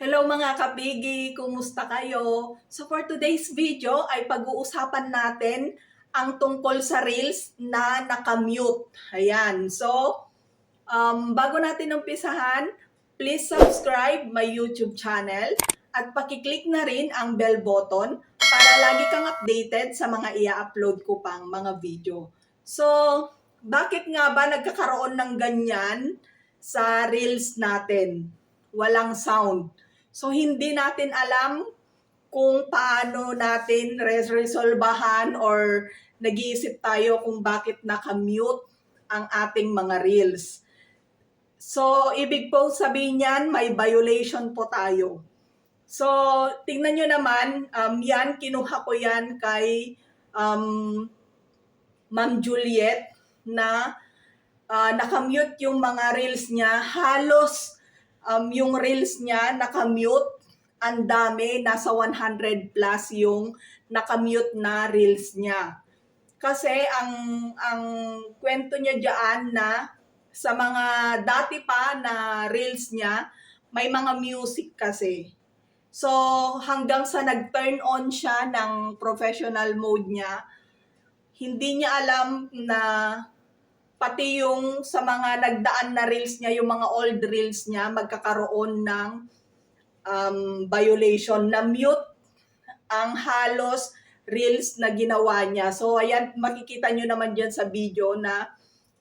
Hello mga kabigi, kumusta kayo? So for today's video ay pag-uusapan natin ang tungkol sa Reels na nakamute. Ayan, so um, bago natin umpisahan, please subscribe my YouTube channel at pakiclick na rin ang bell button para lagi kang updated sa mga ia-upload ko pang mga video. So, bakit nga ba nagkakaroon ng ganyan sa Reels natin? Walang sound. So, hindi natin alam kung paano natin res- resolbahan or nag-iisip tayo kung bakit nakamute ang ating mga reels. So, ibig po sabihin yan, may violation po tayo. So, tingnan nyo naman, um, yan, kinuha ko yan kay um, Ma'am Juliet na uh, nakamute yung mga reels niya. Halos um, yung reels niya nakamute. Ang dami, nasa 100 plus yung nakamute na reels niya. Kasi ang ang kwento niya diyan na sa mga dati pa na reels niya, may mga music kasi. So hanggang sa nag-turn on siya ng professional mode niya, hindi niya alam na pati yung sa mga nagdaan na reels niya, yung mga old reels niya, magkakaroon ng um, violation na mute ang halos reels na ginawa niya. So, ayan, makikita nyo naman dyan sa video na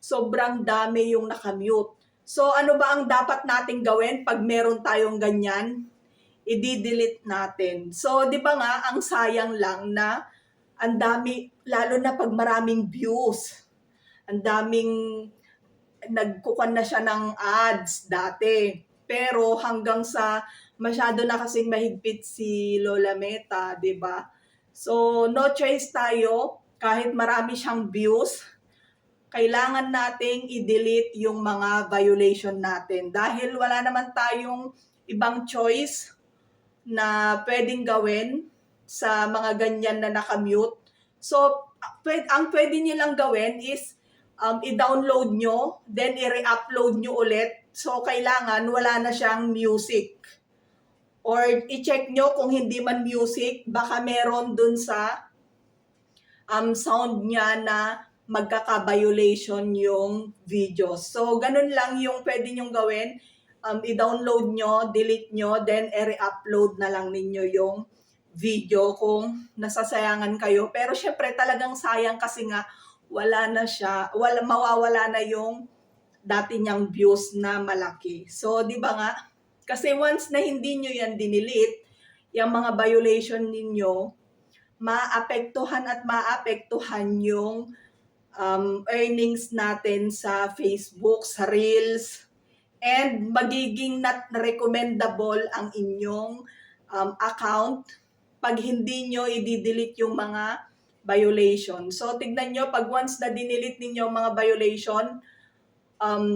sobrang dami yung nakamute. So, ano ba ang dapat nating gawin pag meron tayong ganyan? I-delete natin. So, di ba nga, ang sayang lang na ang dami, lalo na pag maraming views. Ang daming nagkukan na siya ng ads dati. Pero hanggang sa masyado na kasing mahigpit si Lola Meta, 'di ba? So no choice tayo kahit marami siyang views. Kailangan nating i-delete yung mga violation natin dahil wala naman tayong ibang choice na pwedeng gawin sa mga ganyan na nakamute. So, ang pwede niyo lang gawin is um, i-download nyo, then i-re-upload nyo ulit. So, kailangan wala na siyang music. Or i-check nyo kung hindi man music, baka meron dun sa um, sound niya na magkaka-violation yung videos. So, ganun lang yung pwede nyong gawin. Um, i-download nyo, delete nyo, then i-re-upload na lang ninyo yung video kung nasasayangan kayo. Pero syempre talagang sayang kasi nga wala na siya, wala, mawawala na yung dati niyang views na malaki. So, di ba nga? Kasi once na hindi nyo yan dinilit, yung mga violation ninyo, maapektuhan at maapektuhan yung um, earnings natin sa Facebook, sa Reels, and magiging not recommendable ang inyong um, account pag hindi nyo i-delete yung mga violation. So, tignan nyo, pag once na dinilit ninyo mga violation, um,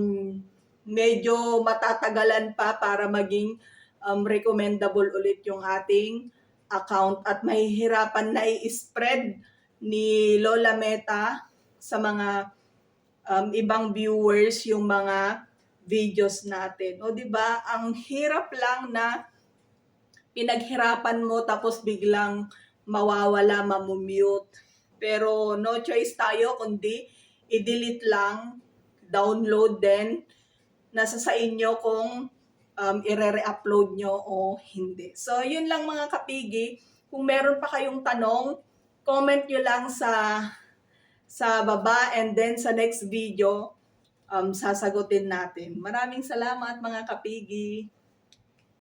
medyo matatagalan pa para maging um, recommendable ulit yung ating account at mahihirapan na i-spread ni Lola Meta sa mga um, ibang viewers yung mga videos natin. O di ba? Ang hirap lang na pinaghirapan mo tapos biglang mawawala, mamumute. Pero no choice tayo kundi i-delete lang, download then nasa sa inyo kung um, i-re-upload nyo o hindi. So, yun lang mga kapigi. Kung meron pa kayong tanong, comment nyo lang sa sa baba and then sa next video, um, sasagutin natin. Maraming salamat mga kapigi.